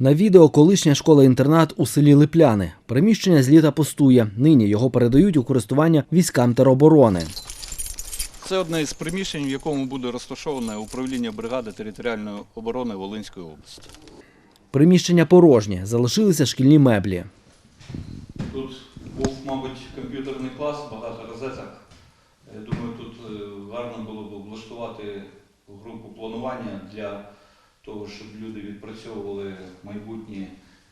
На відео колишня школа-інтернат у селі Липляни. Приміщення з літа пустує. Нині його передають у користування військам тероборони. Це одне із приміщень, в якому буде розташоване управління бригади територіальної оборони Волинської області. Приміщення порожнє, залишилися шкільні меблі. Тут був, мабуть, комп'ютерний клас, багато розеток. Я думаю, тут е, гарно було б облаштувати групу планування для того, щоб люди відпрацьовували майбутні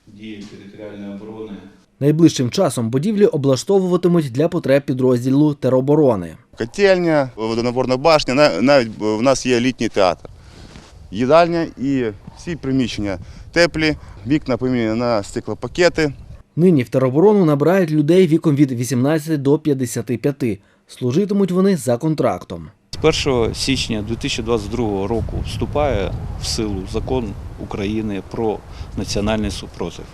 дії територіальної оборони. Найближчим часом будівлі облаштовуватимуть для потреб підрозділу тероборони. Котельня, водонапорна башня, навіть в нас є літній театр. Їдальня і всі приміщення теплі, вікна поміняні на стеклопакети. Нині в тероборону набирають людей віком від 18 до 55. Служитимуть вони за контрактом. З 1 січня 2022 року вступає в силу закон України про національний супротив.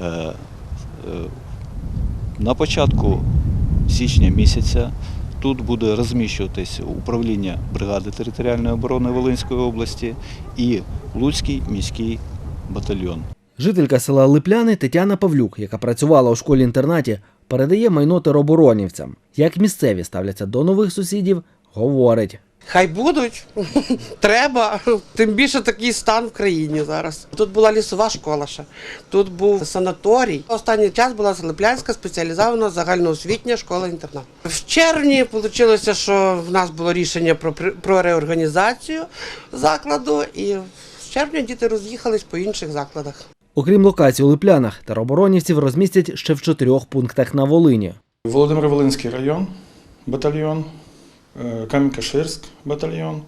Е, е, На початку січня місяця тут буде розміщуватись управління бригади територіальної оборони Волинської області і Луцький міський батальйон. Жителька села Липляни Тетяна Павлюк, яка працювала у школі-інтернаті, передає майно тероборонівцям. Як місцеві ставляться до нових сусідів, говорить. Хай будуть. Треба. Тим більше такий стан в країні зараз. Тут була лісова школа ще, тут був санаторій. Останній час була Залиплянська спеціалізована загальноосвітня школа-інтернат. В червні вийшло, що в нас було рішення про, про реорганізацію закладу, і з червня діти роз'їхались по інших закладах. Окрім локацій у Липлянах, тероборонівців розмістять ще в чотирьох пунктах на Волині. Володимир-Волинський район, батальйон, Кам'янка-Ширськ батальйон,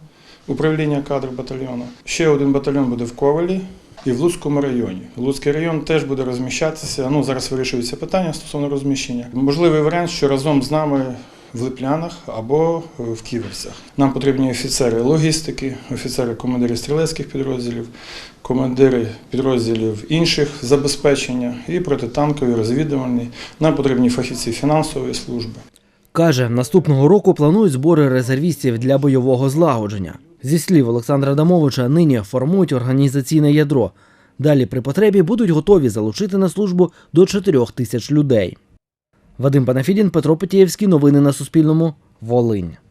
управління кадрів батальйону. Ще один батальйон буде в Ковелі і в Луцькому районі. Луцький район теж буде розміщатися. Ну, зараз вирішується питання стосовно розміщення. Можливий варіант, що разом з нами в Липлянах або е, в Ківерцях. Нам потрібні офіцери логістики, офіцери командири стрілецьких підрозділів, командири підрозділів інших забезпечення і протитанкові, розвідувальні. Нам потрібні фахівці фінансової служби. Каже, наступного року планують збори резервістів для бойового злагодження. Зі слів Олександра Дамовича, нині формують організаційне ядро. Далі при потребі будуть готові залучити на службу до 4 тисяч людей. Вадим Панафідін, Петро Петєєвський. Новини на Суспільному. Волинь.